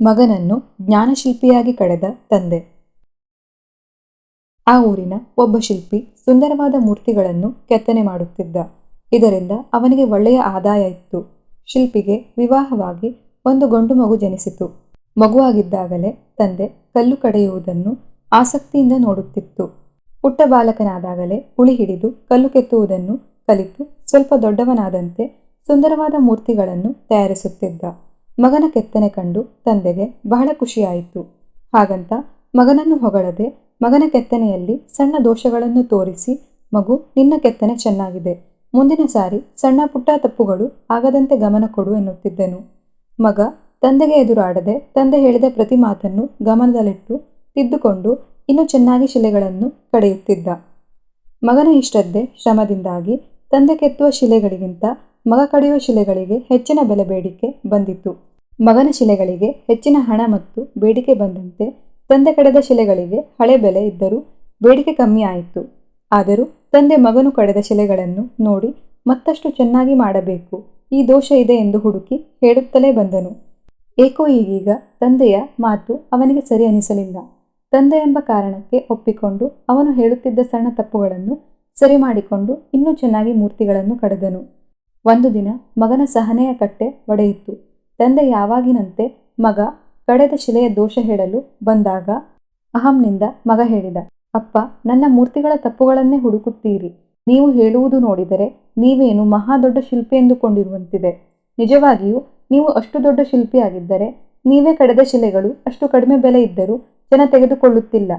ಮಗನನ್ನು ಜ್ಞಾನಶಿಲ್ಪಿಯಾಗಿ ಕಳೆದ ತಂದೆ. ಆ ಊರಿನ ಒಬ್ಬ ಶಿಲ್ಪಿ ಸುಂದರವಾದ ಮೂರ್ತಿಗಳನ್ನು ಕೆತ್ತನೆ ಮಾಡುತ್ತಿದ್ದ. ಇದರಿಂದ ಅವನಿಗೆ ಒಳ್ಳೆಯ ಆದಾಯ ಇತ್ತು. ಶಿಲ್ಪಿಗೆ ವಿವಾಹವಾಗಿ ಒಂದು ಗಂಡು ಮಗು ಜನಿಸಿತು. ಮಗುವಾಗಿದ್ದಾಗಲೇ ತಂದೆ ಕಲ್ಲು ಕಡೆಯುವುದನ್ನು ಆಸಕ್ತಿಯಿಂದ ನೋಡುತ್ತಿತ್ತು. ಪುಟ್ಟ ಬಾಲಕನಾದಾಗಲೇ ಉಳಿ ಹಿಡಿದು ಕಲ್ಲು ಕೆತ್ತುವುದನ್ನು ಕಲಿತು ಸ್ವಲ್ಪ ದೊಡ್ಡವನಾದಂತೆ ಸುಂದರವಾದ ಮೂರ್ತಿಗಳನ್ನು ತಯಾರಿಸುತ್ತಿದ್ದ. ಮಗನ ಕೆತ್ತನೆ ಕಂಡು ತಂದೆಗೆ ಬಹಳ ಖುಷಿಯಾಯಿತು. ಹಾಗಂತ ಮಗನನ್ನು ಹೊಗಳದೆ ಮಗನ ಕೆತ್ತನೆಯಲ್ಲಿ ಸಣ್ಣ ದೋಷಗಳನ್ನು ತೋರಿಸಿ, ಮಗು, ನಿನ್ನ ಕೆತ್ತನೆ ಚೆನ್ನಾಗಿದೆ. ಮುಂದಿನ ಸಾರಿ ಸಣ್ಣ ಪುಟ್ಟ ತಪ್ಪುಗಳು ಆಗದಂತೆ ಗಮನ ಕೊಡು ಎನ್ನುತ್ತಿದ್ದನು. ಮಗ ತಂದೆಗೆ ಎದುರಾಡದೆ ತಂದೆ ಹೇಳಿದ ಪ್ರತಿ ಮಾತನ್ನು ಗಮನದಲ್ಲಿಟ್ಟು ತಿದ್ದುಕೊಂಡು ಇನ್ನೂ ಚೆನ್ನಾಗಿ ಶಿಲೆಗಳನ್ನು ಕಡೆಯುತ್ತಿದ್ದ. ಮಗನ ಶ್ರದ್ಧೆ ಶ್ರಮದಿಂದಾಗಿ ತಂದೆ ಕೆತ್ತುವ ಶಿಲೆಗಳಿಗಿಂತ ಮಗ ಕಡಿಯುವ ಶಿಲೆಗಳಿಗೆ ಹೆಚ್ಚಿನ ಬೆಲೆ ಬೇಡಿಕೆ ಬಂದಿತ್ತು. ಮಗನ ಶಿಲೆಗಳಿಗೆ ಹೆಚ್ಚಿನ ಹಣ ಮತ್ತು ಬೇಡಿಕೆ ಬಂದಂತೆ ತಂದೆ ಕಡೆದ ಶಿಲೆಗಳಿಗೆ ಹಳೆ ಬೆಲೆ ಇದ್ದರೂ ಬೇಡಿಕೆ ಕಮ್ಮಿ ಆಯಿತು. ಆದರೂ ತಂದೆ ಮಗನು ಕಡೆದ ಶಿಲೆಗಳನ್ನು ನೋಡಿ ಮತ್ತಷ್ಟು ಚೆನ್ನಾಗಿ ಮಾಡಬೇಕು. ಈ ದೋಷ ಇದೆ ಎಂದು ಹುಡುಕಿ ಹೇಳುತ್ತಲೇ ಬಂದನು. ಏಕೋ ಈಗೀಗ ತಂದೆಯ ಮಾತು ಅವನಿಗೆ ಸರಿ ಅನಿಸಲಿಲ್ಲ. ತಂದೆ ಎಂಬ ಕಾರಣಕ್ಕೆ ಒಪ್ಪಿಕೊಂಡು ಅವನು ಹೇಳುತ್ತಿದ್ದ ಸಣ್ಣ ತಪ್ಪುಗಳನ್ನು ಸರಿ ಮಾಡಿಕೊಂಡು ಇನ್ನೂ ಚೆನ್ನಾಗಿ ಮೂರ್ತಿಗಳನ್ನು ಕಡೆದನು. ಒಂದು ದಿನ ಮಗನ ಸಹನೆಯ ಕಟ್ಟೆ ಒಡೆಯಿತು. ತಂದೆ ಯಾವಾಗಿನಂತೆ ಮಗ ಕಡೆದ ಶಿಲೆಯ ದೋಷ ಹೇಳಲು ಬಂದಾಗ ಅಹಂನಿಂದ ಮಗ ಹೇಳಿದ, ಅಪ್ಪ, ನನ್ನ ಮೂರ್ತಿಗಳ ತಪ್ಪುಗಳನ್ನೇ ಹುಡುಕುತ್ತೀರಿ. ನೀವು ಹೇಳುವುದು ನೋಡಿದರೆ ನೀವೇನು ಮಹಾ ದೊಡ್ಡ ಶಿಲ್ಪಿ ಎಂದುಕೊಂಡಿರುವಂತಿದೆ. ನಿಜವಾಗಿಯೂ ನೀವು ಅಷ್ಟು ದೊಡ್ಡ ಶಿಲ್ಪಿಯಾಗಿದ್ದರೆ ನೀವೇ ಕಡೆದ ಶಿಲೆಗಳು ಅಷ್ಟು ಕಡಿಮೆ ಬೆಲೆ ಇದ್ದರೂ ಜನ ತೆಗೆದುಕೊಳ್ಳುತ್ತಿಲ್ಲ.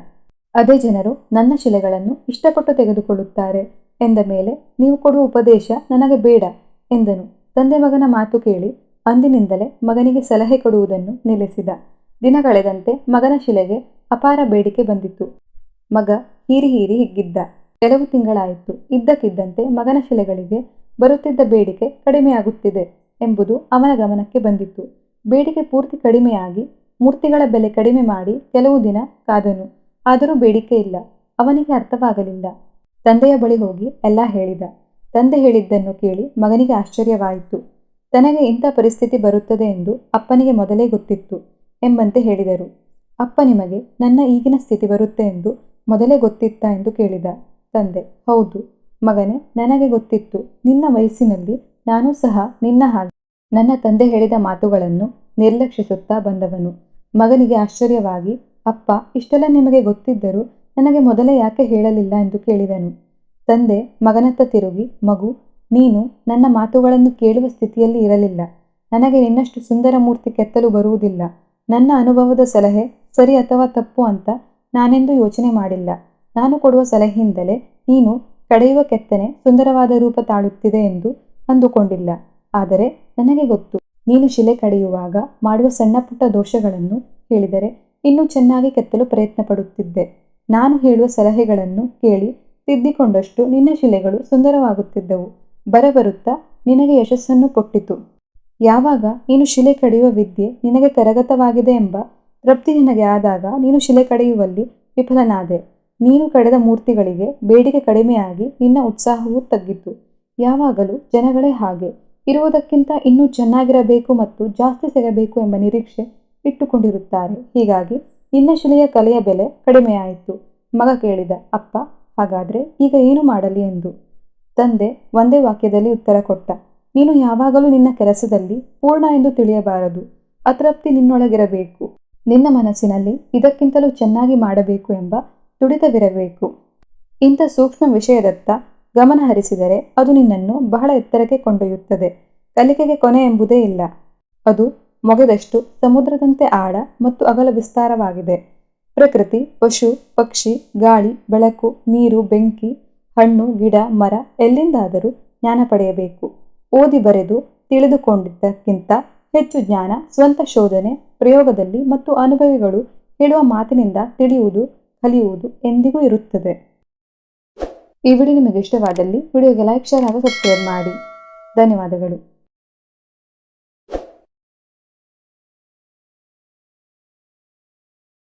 ಅದೇ ಜನರು ನನ್ನ ಶಿಲೆಗಳನ್ನು ಇಷ್ಟಪಟ್ಟು ತೆಗೆದುಕೊಳ್ಳುತ್ತಾರೆ. ಎಂದ ಮೇಲೆ, ನೀವು ಕೊಡುವ ಉಪದೇಶ ನನಗೆ ಬೇಡ. ಎಂದನು. ತಂದೆ ಮಗನ ಮಾತು ಕೇಳಿ ಅಂದಿನಿಂದಲೇ ಮಗನಿಗೆ ಸಲಹೆ ಕೊಡುವುದನ್ನು ನಿಲ್ಲಿಸಿದ. ದಿನ ಕಳೆದಂತೆ ಮಗನ ಶಿಲೆಗೆ ಅಪಾರ ಬೇಡಿಕೆ ಬಂದಿತ್ತು. ಮಗ ಹೀರಿ ಹೀರಿ ಹಿಗ್ಗಿದ್ದ. ಕೆಲವು ತಿಂಗಳಾಯಿತು. ಇದ್ದಕ್ಕಿದ್ದಂತೆ ಮಗನ ಶಿಲೆಗಳಿಗೆ ಬರುತ್ತಿದ್ದ ಬೇಡಿಕೆ ಕಡಿಮೆಯಾಗುತ್ತಿದೆ ಎಂಬುದು ಅವನ ಗಮನಕ್ಕೆ ಬಂದಿತ್ತು. ಬೇಡಿಕೆ ಪೂರ್ತಿ ಕಡಿಮೆಯಾಗಿ ಮೂರ್ತಿಗಳ ಬೆಲೆ ಕಡಿಮೆ ಮಾಡಿ ಕೆಲವು ದಿನ ಕಾದನು. ಆದರೂ ಬೇಡಿಕೆ ಇಲ್ಲ. ಅವನಿಗೆ ಅರ್ಥವಾಗಲಿಲ್ಲ. ತಂದೆಯ ಬಳಿ ಹೋಗಿ ಎಲ್ಲ ಹೇಳಿದ. ತಂದೆ ಹೇಳಿದ್ದನ್ನು ಕೇಳಿ ಮಗನಿಗೆ ಆಶ್ಚರ್ಯವಾಯಿತು. ತನಗೆ ಇಂಥ ಪರಿಸ್ಥಿತಿ ಬರುತ್ತದೆ ಎಂದು ಅಪ್ಪನಿಗೆ ಮೊದಲೇ ಗೊತ್ತಿತ್ತು ಎಂಬಂತೆ ಹೇಳಿದರು. ಅಪ್ಪ ನಿಮಗೆ ನನ್ನ ಈಗಿನ ಸ್ಥಿತಿ ಬರುತ್ತೆ ಎಂದು ಮೊದಲೇ ಗೊತ್ತಿತ್ತಾ ಎಂದು ಕೇಳಿದ ತಂದೆ. ಹೌದು, ಮಗನೇ, ನನಗೆ ಗೊತ್ತಿತ್ತು. ನಿನ್ನ ವಯಸ್ಸಿನಲ್ಲಿ ನಾನು ಸಹ ನಿನ್ನ ಹಾಗೆ. ನನ್ನ ತಂದೆ ಹೇಳಿದ ಮಾತುಗಳನ್ನು ನಿರ್ಲಕ್ಷಿಸುತ್ತಾ ಬಂದವನು. ಮಗನಿಗೆ ಆಶ್ಚರ್ಯವಾಗಿ, ಅಪ್ಪ, ಇಷ್ಟೆಲ್ಲ ನಿಮಗೆ ಗೊತ್ತಿದ್ದರೂ ನನಗೆ ಮೊದಲೇ ಯಾಕೆ ಹೇಳಲಿಲ್ಲ ಎಂದು ಕೇಳಿದನು. ತಂದೆ ಮಗನತ್ತ ತಿರುಗಿ, ಮಗು, ನೀನು ನನ್ನ ಮಾತುಗಳನ್ನು ಕೇಳುವ ಸ್ಥಿತಿಯಲ್ಲಿ ಇರಲಿಲ್ಲ. ನನಗೆ ನಿನ್ನಷ್ಟು ಸುಂದರ ಮೂರ್ತಿ ಕೆತ್ತಲು ಬರುವುದಿಲ್ಲ. ನನ್ನ ಅನುಭವದ ಸಲಹೆ ಸರಿ ಅಥವಾ ತಪ್ಪು ಅಂತ ನಾನೆಂದು ಯೋಚನೆ ಮಾಡಿಲ್ಲ. ನಾನು ಕೊಡುವ ಸಲಹೆಯಿಂದಲೇ ನೀನು ಕಡೆಯುವ ಕೆತ್ತನೆ ಸುಂದರವಾದ ರೂಪ ತಾಳುತ್ತಿದೆ ಎಂದು ಅಂದುಕೊಂಡಿಲ್ಲ. ಆದರೆ ನನಗೆ ಗೊತ್ತು, ನೀನು ಶಿಲೆ ಕಡೆಯುವಾಗ ಮಾಡುವ ಸಣ್ಣ ಪುಟ್ಟ ದೋಷಗಳನ್ನು ಹೇಳಿದರೆ ಇನ್ನೂ ಚೆನ್ನಾಗಿ ಕೆತ್ತಲು ಪ್ರಯತ್ನ ಪಡುತ್ತಿದ್ದೆ ನಾನು ಹೇಳುವ ಸಲಹೆಗಳನ್ನು ಕೇಳಿ ತಿದ್ದಿಕೊಂಡಷ್ಟು ನಿನ್ನ ಶಿಲೆಗಳು ಸುಂದರವಾಗುತ್ತಿದ್ದವು. ಬರಬರುತ್ತಾ, ನಿನಗೆ ಯಶಸ್ಸನ್ನು ಕೊಟ್ಟಿತು. ಯಾವಾಗ ನೀನು ಶಿಲೆ ಕಡಿಯುವ ವಿದ್ಯೆ ನಿನಗೆ ಕರಗತವಾಗಿದೆ ಎಂಬ ತೃಪ್ತಿ ನಿನಗೆ ಆದಾಗ ನೀನು ಶಿಲೆ ಕಡೆಯುವಲ್ಲಿ ವಿಫಲನಾದೆ. ನೀನು ಕಡೆದ ಮೂರ್ತಿಗಳಿಗೆ ಬೇಡಿಕೆ ಕಡಿಮೆಯಾಗಿ ನಿನ್ನ ಉತ್ಸಾಹವೂ ತಗ್ಗಿತು. ಯಾವಾಗಲೂ ಜನಗಳೇ ಹಾಗೆ. ಇರುವುದಕ್ಕಿಂತ ಇನ್ನೂ ಚೆನ್ನಾಗಿರಬೇಕು ಮತ್ತು ಜಾಸ್ತಿ ಸಿಗಬೇಕು ಎಂಬ ನಿರೀಕ್ಷೆ ಇಟ್ಟುಕೊಂಡಿರುತ್ತಾರೆ. ಹೀಗಾಗಿ ನಿನ್ನ ಶಿಲೆಯ ಕಲೆಯ ಬೆಲೆ ಕಡಿಮೆಯಾಯಿತು. ಮಗ ಕೇಳಿದ, ಅಪ್ಪ ಹಾಗಾದ್ರೆ ಈಗ ಏನು ಮಾಡಲಿ ಎಂದು. ತಂದೆ ಒಂದೇ ವಾಕ್ಯದಲ್ಲಿ ಉತ್ತರ ಕೊಟ್ಟ. ನೀನು ಯಾವಾಗಲೂ ನಿನ್ನ ಕೆಲಸದಲ್ಲಿ ಪೂರ್ಣ ಎಂದು ತಿಳಿಯಬಾರದು. ಅತೃಪ್ತಿ ನಿನ್ನೊಳಗಿರಬೇಕು. ನಿನ್ನ ಮನಸ್ಸಿನಲ್ಲಿ ಇದಕ್ಕಿಂತಲೂ ಚೆನ್ನಾಗಿ ಮಾಡಬೇಕು ಎಂಬ ತುಡಿತವಿರಬೇಕು. ಇಂಥ ಸೂಕ್ಷ್ಮ ವಿಷಯದತ್ತ ಗಮನ ಹರಿಸಿದರೆ ಅದು ನಿನ್ನನ್ನು ಬಹಳ ಎತ್ತರಕ್ಕೆ ಕೊಂಡೊಯ್ಯುತ್ತದೆ. ಕಲಿಕೆಗೆ ಕೊನೆ ಎಂಬುದೇ ಇಲ್ಲ. ಅದು ಮೊಗೆದಷ್ಟು ಸಮುದ್ರದಂತೆ ಆಳ ಮತ್ತು ಅಗಲ ವಿಸ್ತಾರವಾಗಿದೆ. ಪ್ರಕೃತಿ, ಪಶು, ಪಕ್ಷಿ, ಗಾಳಿ, ಬೆಳಕು, ನೀರು, ಬೆಂಕಿ, ಹಣ್ಣು, ಗಿಡ, ಮರ ಎಲ್ಲಿಂದಾದರೂ ಜ್ಞಾನ ಪಡೆಯಬೇಕು. ಓದಿ ಬರೆದು ತಿಳಿದುಕೊಂಡಿದ್ದಕ್ಕಿಂತ ಹೆಚ್ಚು ಜ್ಞಾನ, ಸ್ವಂತ ಶೋಧನೆ, ಪ್ರಯೋಗದಲ್ಲಿ ಮತ್ತು ಅನುಭವಿಗಳು ಹೇಳುವ ಮಾತಿನಿಂದ ತಿಳಿಯುವುದು, ಕಲಿಯುವುದು ಎಂದಿಗೂ ಇರುತ್ತದೆ. ಈ ವಿಡಿಯೋ ನಿಮಗೆ ಇಷ್ಟವಾದಲ್ಲಿ ವಿಡಿಯೋಗೆ ಲೈಕ್ ಶೇರ್ ಹಾಗೂ ಸಬ್ಸ್ಕ್ರೈಬ್ ಮಾಡಿ. ಧನ್ಯವಾದಗಳು.